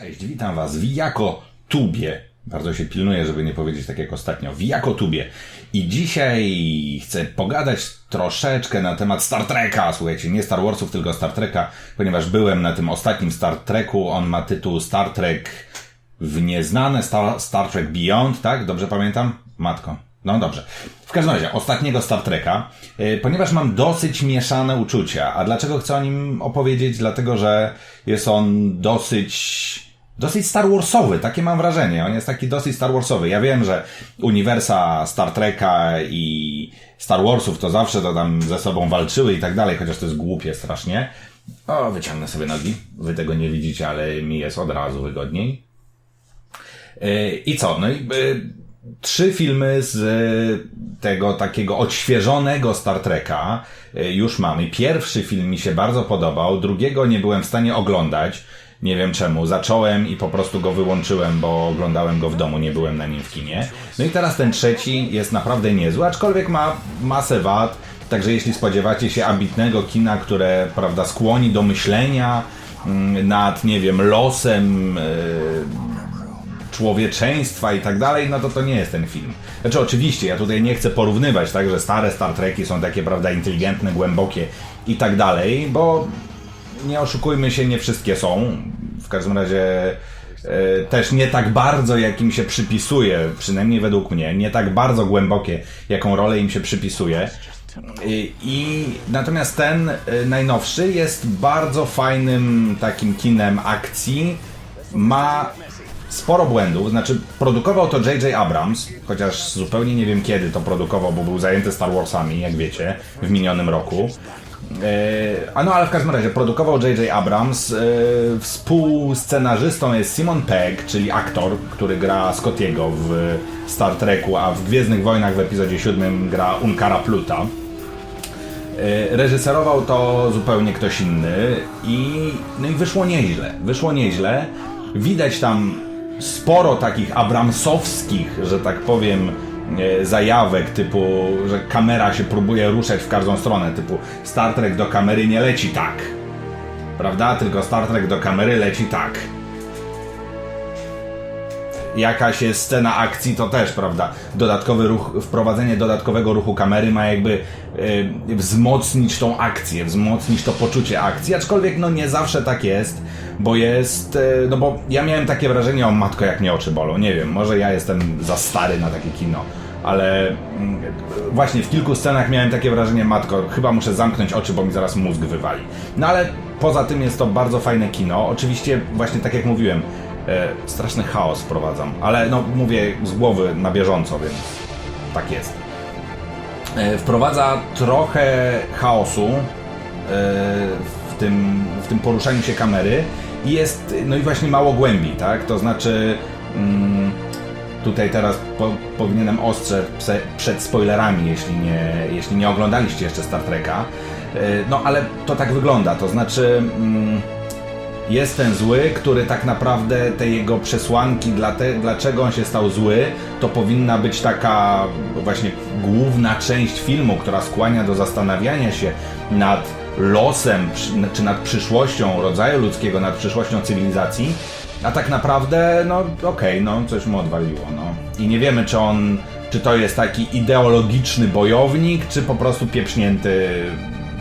Cześć, witam Was w Jako Tubie. Bardzo się pilnuję, żeby nie powiedzieć tak jak ostatnio. W Jako Tubie. I dzisiaj chcę pogadać troszeczkę na temat Star Treka. Słuchajcie, nie Star Warsów, tylko Star Treka, ponieważ byłem na tym ostatnim Star Treku. On ma tytuł Star Trek w nieznane, Star, Star Trek Beyond, tak? Dobrze pamiętam? Matko. No dobrze. W każdym razie, ostatniego Star Treka, yy, ponieważ mam dosyć mieszane uczucia. A dlaczego chcę o nim opowiedzieć? Dlatego, że jest on dosyć dosyć Star Warsowy, takie mam wrażenie. On jest taki dosyć Star Warsowy. Ja wiem, że uniwersa Star Treka i Star Warsów to zawsze to tam ze sobą walczyły i tak dalej, chociaż to jest głupie strasznie. O, wyciągnę sobie nogi. Wy tego nie widzicie, ale mi jest od razu wygodniej. Yy, I co? No i yy, trzy filmy z yy, tego takiego odświeżonego Star Treka yy, już mamy. Pierwszy film mi się bardzo podobał, drugiego nie byłem w stanie oglądać. Nie wiem czemu. Zacząłem i po prostu go wyłączyłem, bo oglądałem go w domu, nie byłem na nim w kinie. No i teraz ten trzeci jest naprawdę niezły, aczkolwiek ma masę wad. Także jeśli spodziewacie się ambitnego kina, które, prawda, skłoni do myślenia mm, nad, nie wiem, losem yy, człowieczeństwa i tak dalej, no to to nie jest ten film. Znaczy oczywiście, ja tutaj nie chcę porównywać, tak, że stare Star Treki są takie, prawda, inteligentne, głębokie i tak dalej, bo nie oszukujmy się, nie wszystkie są. W każdym razie e, też nie tak bardzo, jak im się przypisuje, przynajmniej według mnie, nie tak bardzo głębokie, jaką rolę im się przypisuje. I, i natomiast ten e, najnowszy jest bardzo fajnym takim kinem akcji. Ma sporo błędów, znaczy produkował to J.J. Abrams, chociaż zupełnie nie wiem kiedy to produkował, bo był zajęty Star Warsami, jak wiecie, w minionym roku. E, a no, ale w każdym razie produkował J.J. Abrams. E, współscenarzystą jest Simon Pegg, czyli aktor, który gra Scottiego w Star Treku, a w Gwiezdnych Wojnach w epizodzie 7 gra Unkara Pluta. E, reżyserował to zupełnie ktoś inny i, no i wyszło nieźle. Wyszło nieźle. Widać tam sporo takich abramsowskich, że tak powiem, e, zajawek typu, że kamera się próbuje ruszać w każdą stronę, typu Star Trek do kamery nie leci tak. Prawda? Tylko Star Trek do kamery leci tak. Jakaś jest scena akcji, to też, prawda? Dodatkowy ruch, wprowadzenie dodatkowego ruchu kamery ma jakby wzmocnić tą akcję, wzmocnić to poczucie akcji, aczkolwiek no nie zawsze tak jest, bo jest, e, no bo ja miałem takie wrażenie, o matko jak mnie oczy bolą, nie wiem, może ja jestem za stary na takie kino, ale mm, właśnie w kilku scenach miałem takie wrażenie, matko, chyba muszę zamknąć oczy, bo mi zaraz mózg wywali. No ale poza tym jest to bardzo fajne kino, oczywiście właśnie tak jak mówiłem, e, straszny chaos wprowadzam, ale no mówię z głowy na bieżąco, więc tak jest. E, wprowadza trochę chaosu e, w tym, w tym poruszaniu się kamery i jest, no i właśnie mało głębi, tak? To znaczy, mm, tutaj teraz po, powinienem ostrzec prze, przed spoilerami, jeśli nie, jeśli nie oglądaliście jeszcze Star Treka. E, No ale to tak wygląda, to znaczy. Jest ten zły, który tak naprawdę te jego przesłanki, dla te, dlaczego on się stał zły, to powinna być taka właśnie główna część filmu, która skłania do zastanawiania się nad losem, czy nad przyszłością rodzaju ludzkiego, nad przyszłością cywilizacji. A tak naprawdę, no okej, no coś mu odwaliło, no. I nie wiemy, czy on, czy to jest taki ideologiczny bojownik, czy po prostu pieprznięty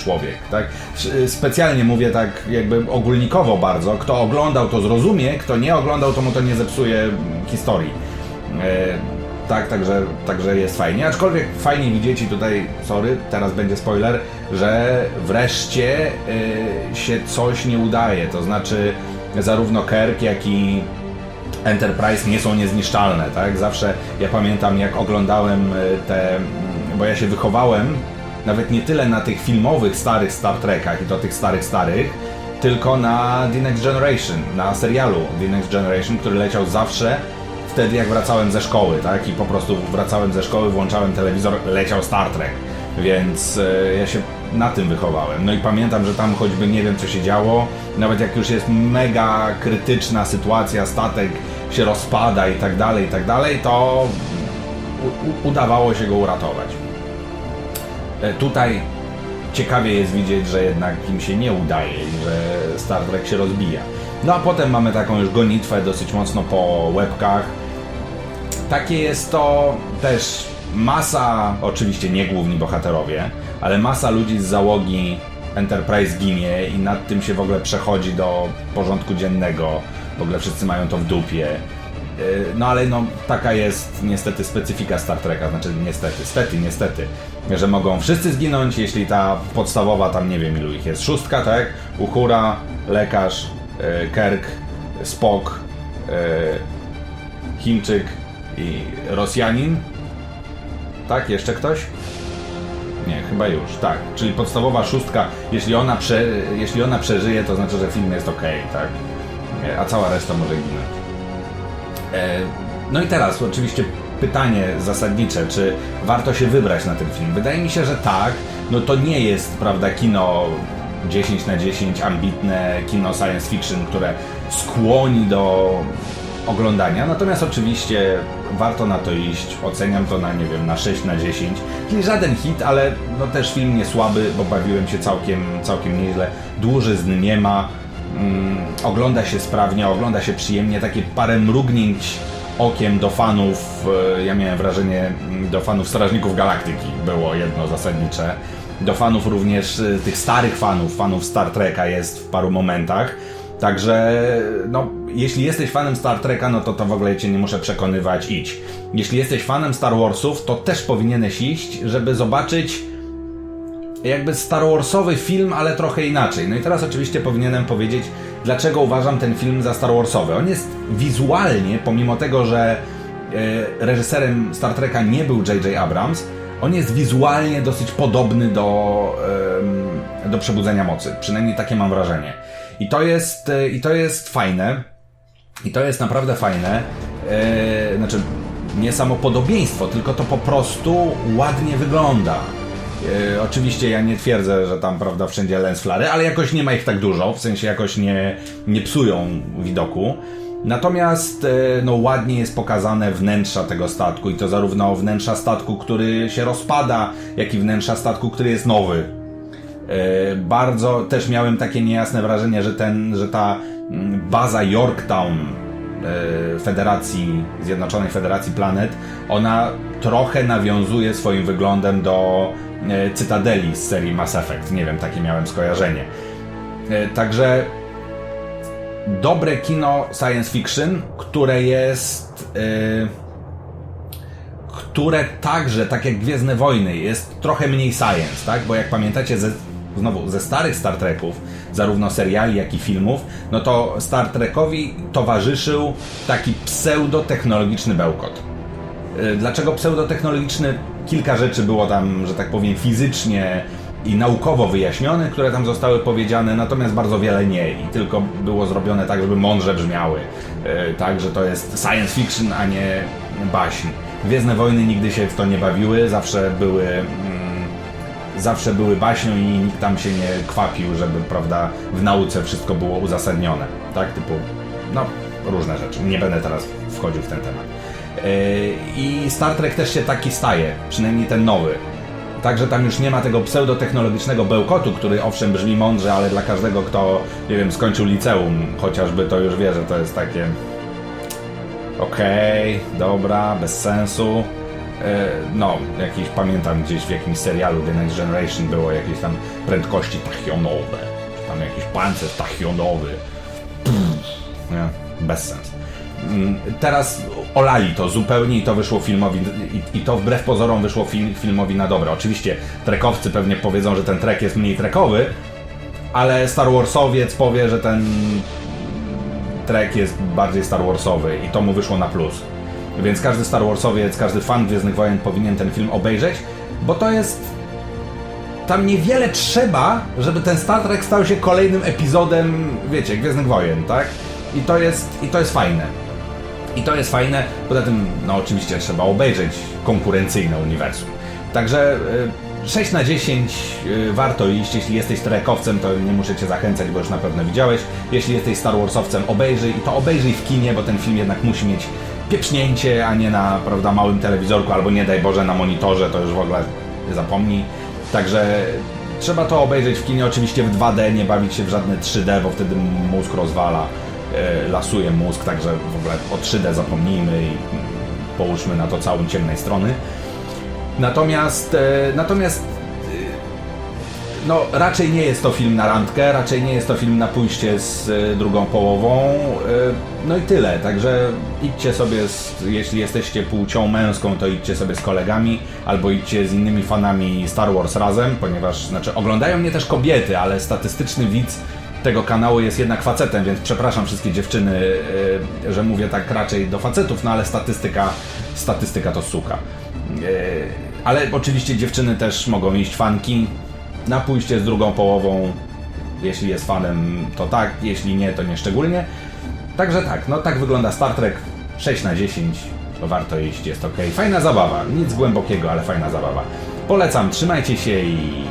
człowiek, tak? Sz- Specjalnie mówię tak jakby ogólnikowo bardzo. Kto oglądał, to zrozumie, kto nie oglądał, to mu to nie zepsuje historii. E, tak, także, także jest fajnie. Aczkolwiek fajnie widzieć i tutaj, sorry, teraz będzie spoiler, że wreszcie e, się coś nie udaje. To znaczy zarówno Kirk, jak i Enterprise nie są niezniszczalne, tak? Zawsze ja pamiętam jak oglądałem e, te, bo ja się wychowałem nawet nie tyle na tych filmowych starych Star Trekach i to tych starych starych, tylko na The Next Generation, na serialu The Next Generation, który leciał zawsze wtedy jak wracałem ze szkoły, tak? I po prostu wracałem ze szkoły, włączałem telewizor, leciał Star Trek. Więc e, ja się na tym wychowałem. No i pamiętam, że tam choćby nie wiem co się działo, nawet jak już jest mega krytyczna sytuacja, statek się rozpada i tak dalej, i tak dalej, to udawało się go uratować. E, Tutaj ciekawie jest widzieć, że jednak im się nie udaje i że Star Trek się rozbija. No a potem mamy taką już gonitwę dosyć mocno po łebkach. Takie jest to też masa, oczywiście nie główni bohaterowie, ale masa ludzi z załogi Enterprise ginie i nad tym się w ogóle przechodzi do porządku dziennego. W ogóle wszyscy mają to w dupie. Yy, No ale no, taka jest niestety specyfika Star Treka, znaczy niestety, stety, niestety, że mogą wszyscy zginąć, jeśli ta podstawowa, tam nie wiem ilu ich jest, szóstka, tak? Uhura, lekarz, yy, Kirk, Spock, yy, Chińczyk i Rosjanin. Tak, jeszcze ktoś? Nie, chyba już, tak. Czyli podstawowa szóstka, jeśli ona, prze, jeśli ona przeżyje, to znaczy, że film jest ok, tak? A cała reszta może ginąć. E, No i teraz oczywiście pytanie zasadnicze, czy warto się wybrać na ten film? Wydaje mi się, że tak. No to nie jest, prawda, kino 10 na 10 ambitne kino science fiction, które skłoni do oglądania. Natomiast oczywiście warto na to iść. Oceniam to na, nie wiem, na 6 na 10. Czyli żaden hit, ale no też film nie słaby, bo bawiłem się całkiem, całkiem nieźle. Dłużyzn nie ma. Mm, ogląda się sprawnie, ogląda się przyjemnie. Takie parę mrugnięć okiem do fanów, e, ja miałem wrażenie, mm, do fanów Strażników Galaktyki było jedno zasadnicze. Do fanów również e, tych starych fanów, fanów Star Treka jest w paru momentach. Także, no, jeśli jesteś fanem Star Treka, no to to w ogóle cię nie muszę przekonywać, idź. Jeśli jesteś fanem Star Warsów, to też powinieneś iść, żeby zobaczyć jakby Star Warsowy film, ale trochę inaczej. No i teraz oczywiście powinienem powiedzieć, dlaczego uważam ten film za Star Warsowy. On jest wizualnie, pomimo tego, że e, reżyserem Star Treka nie był J.J. Abrams, on jest wizualnie dosyć podobny do, do Przebudzenia Mocy. Przynajmniej takie mam wrażenie. I to jest, e, i to jest fajne. I to jest naprawdę fajne. E, znaczy, nie samo podobieństwo, tylko to po prostu ładnie wygląda. E, oczywiście ja nie twierdzę, że tam prawda wszędzie lens flary, ale jakoś nie ma ich tak dużo, w sensie jakoś nie, nie psują widoku. Natomiast e, no, ładnie jest pokazane wnętrza tego statku i to zarówno wnętrza statku, który się rozpada, jak i wnętrza statku, który jest nowy. E, bardzo też miałem takie niejasne wrażenie, że, ten, że ta mm, baza Yorktown Federacji, Zjednoczonej Federacji Planet, ona trochę nawiązuje swoim wyglądem do e, Cytadeli z serii Mass Effect. Nie wiem, takie miałem skojarzenie. E, Także dobre kino science fiction, które jest. e, które także, tak jak Gwiezdne Wojny, jest trochę mniej science, tak? Bo jak pamiętacie ze, znowu ze starych Star Treków, zarówno seriali, jak i filmów, no to Star Trekowi towarzyszył taki pseudotechnologiczny bełkot. Y, Dlaczego pseudotechnologiczny? Kilka rzeczy było tam, że tak powiem, fizycznie i naukowo wyjaśnione, które tam zostały powiedziane, natomiast bardzo wiele nie i tylko było zrobione tak, żeby mądrze brzmiały. Y, Tak, że to jest science fiction, a nie baśń. Gwiezdne Wojny nigdy się w to nie bawiły, zawsze były mm, zawsze były baśnią i nikt tam się nie kwapił, żeby, prawda, w nauce wszystko było uzasadnione. Tak, typu, no, różne rzeczy. Nie będę teraz wchodził w ten temat. Yy, I Star Trek też się taki staje, przynajmniej ten nowy. Także tam już nie ma tego pseudotechnologicznego bełkotu, który owszem brzmi mądrze, ale dla każdego, kto, nie wiem, skończył liceum, chociażby to już wie, że to jest takie okej, dobra, bez sensu. E, No, jakiś, pamiętam gdzieś w jakimś serialu The Next Generation było jakieś tam prędkości tachionowe, czy tam jakiś pancerz tachionowy. Pff, nie? Bez sens. Mm, Teraz olali to zupełnie i to wyszło filmowi, i, i to wbrew pozorom wyszło film, filmowi na dobre. Oczywiście trekowcy pewnie powiedzą, że ten trek jest mniej trekowy, ale Star Warsowiec powie, że ten trek jest bardziej Star Warsowy i to mu wyszło na plus. Więc każdy Star Warsowiec, każdy fan Gwiezdnych Wojen powinien ten film obejrzeć, bo to jest... Tam niewiele trzeba, żeby ten Star Trek stał się kolejnym epizodem, wiecie, Gwiezdnych Wojen, tak? I to jest, i to jest fajne. I to jest fajne. Poza tym, no oczywiście trzeba obejrzeć konkurencyjne uniwersum. Także y, 6 na 10 y, warto iść. Jeśli jesteś trekowcem, to nie muszę cię zachęcać, bo już na pewno widziałeś. Jeśli jesteś Star Warsowcem, obejrzyj i to obejrzyj w kinie, bo ten film jednak musi mieć pieprznięcie, a nie na prawda, małym telewizorku, albo nie daj Boże na monitorze, to już w ogóle zapomnij. Także trzeba to obejrzeć w kinie, oczywiście w 2D, nie bawić się w żadne 3D, bo wtedy mózg rozwala. e, lasuje mózg, także w ogóle o 3D zapomnijmy i połóżmy na to całą ciemnej strony. Natomiast, e, natomiast no, raczej nie jest to film na randkę, raczej nie jest to film na pójście z e, drugą połową. e, No i tyle, także idźcie sobie, z, jeśli jesteście płcią męską, to idźcie sobie z kolegami, albo idźcie z innymi fanami Star Wars razem, ponieważ, znaczy, oglądają mnie też kobiety, ale statystyczny widz tego kanału jest jednak facetem, więc przepraszam wszystkie dziewczyny, e, że mówię tak raczej do facetów, no ale statystyka, statystyka to suka. Ale oczywiście dziewczyny też mogą iść fanki na pójście z drugą połową. Jeśli jest fanem, to tak, jeśli nie, to nie szczególnie. Także tak, no tak wygląda Star Trek 6 na 10. To warto iść, jest ok. Fajna zabawa, nic głębokiego, ale fajna zabawa. Polecam, trzymajcie się i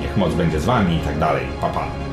niech moc będzie z wami i tak dalej. Pa, pa.